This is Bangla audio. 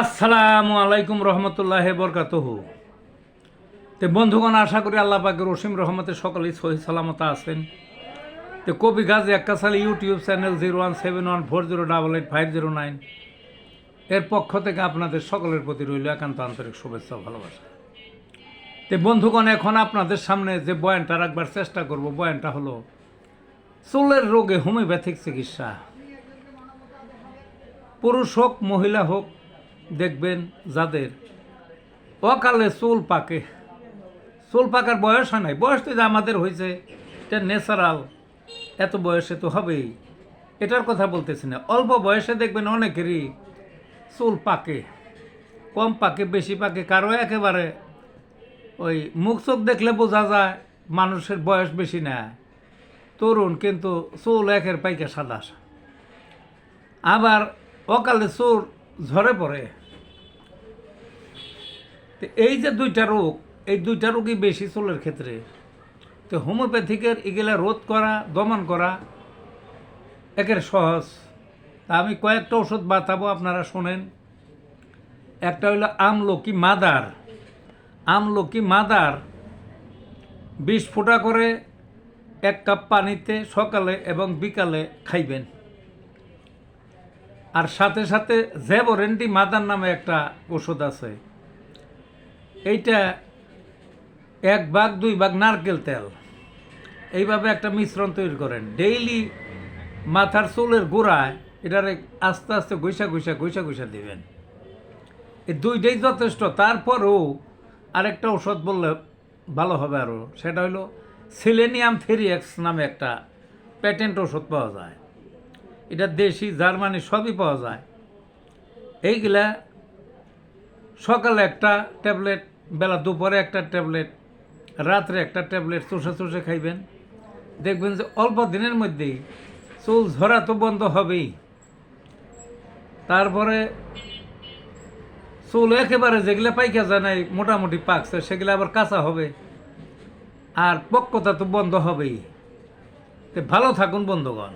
আসসালামু আলাইকুম রহমতুল্লাহ বরকাতহ। তো বন্ধুগণ, আশা করি আল্লাহ পাকের রসিম রহমতে সকলেই সহি সালামতা আছেন। তো কবি Gazi এক্কাশালী YouTube channel zero one seven one four zero double eight five zero nine. এর পক্ষ থেকে আপনাদের সকলের প্রতি রইল একান্ত আন্তরিক শুভেচ্ছা ভালোবাসা। তো বন্ধুগণ, এখন আপনাদের সামনে যে বয়ানটা রাখবার চেষ্টা করব, বয়ানটা হলো, চুলের রোগে হোমিওপ্যাথিক চিকিৎসা। পুরুষ হোক, মহিলা হোক দেখবেন যাদের অকালে চুল পাকে। চুল পাকার বয়স হয় নাই। বয়স তো যে আমাদের হয়েছে, এটা ন্যাচারাল এত বয়সে তো হবেই। এটার কথা বলতেছি না। অল্প বয়সে দেখবেন অনেকেরই চুল পাকে। কম পাকে, বেশি পাকে, কারও একেবারে ওই মুখ চোখ দেখলে বোঝা যায়, মানুষের বয়স বেশি না। তরুণ কিন্তু চুল একের পাইকে সাদা। আবার অকালে চুল ঝরে পড়ে। তো এই যে দুইটা রোগ, এই দুইটা রোগই বেশি চুলের ক্ষেত্রে। তো হোমিওপ্যাথিকের এগুলা রোধ করা, দমন করা একের সহজ। তা আমি কয়েকটা ওষুধ বাতাবো, আপনারা শোনেন। একটা হইল আমলকি মাদার। আমলকি মাদার বিশ ফোঁটা করে এক কাপ পানিতে সকালে এবং বিকালে খাইবেন। আর সাথে সাথে জেবোরেন্টি মাদার নামে একটা ওষুধ আছে। এইটা এক ভাগ, দুই ভাগ নারকেল তেল। এইভাবে একটা মিশ্রণ তৈরি করেন। ডেইলি মাথার চুলের গোড়ায় এটারে আস্তে আস্তে ঘুষা ঘুষা ঘুষা ঘুষা দিবেন। এই দুইটাই যথেষ্ট। তারপরেও আরেকটা ওষুধ বললে ভালো হবে আরও সেটা হলো সিলেনিয়াম ফেরিএক্স নামে একটা প্যাটেন্ট ওষুধ পাওয়া যায়। এটা দেশি, জার্মানি সবই পাওয়া যায়। এইগুলা সকালে একটা ট্যাবলেট বেলা দুপুরে একটা ট্যাবলেট, রাত্রে একটা ট্যাবলেট, চষে চষে খাইবেন। দেখবেন যে অল্প দিনের মধ্যেই চুল ঝরা তো বন্ধ হবেই। তারপরে চুল একেবারে যেগুলো পাইকা যায় নাই, মোটামুটি পাকছে, সেগুলো আবার কাঁচা হবে। আর পক্কতা তো বন্ধ হবেই। ভালো থাকুন, বন্ধুগণ।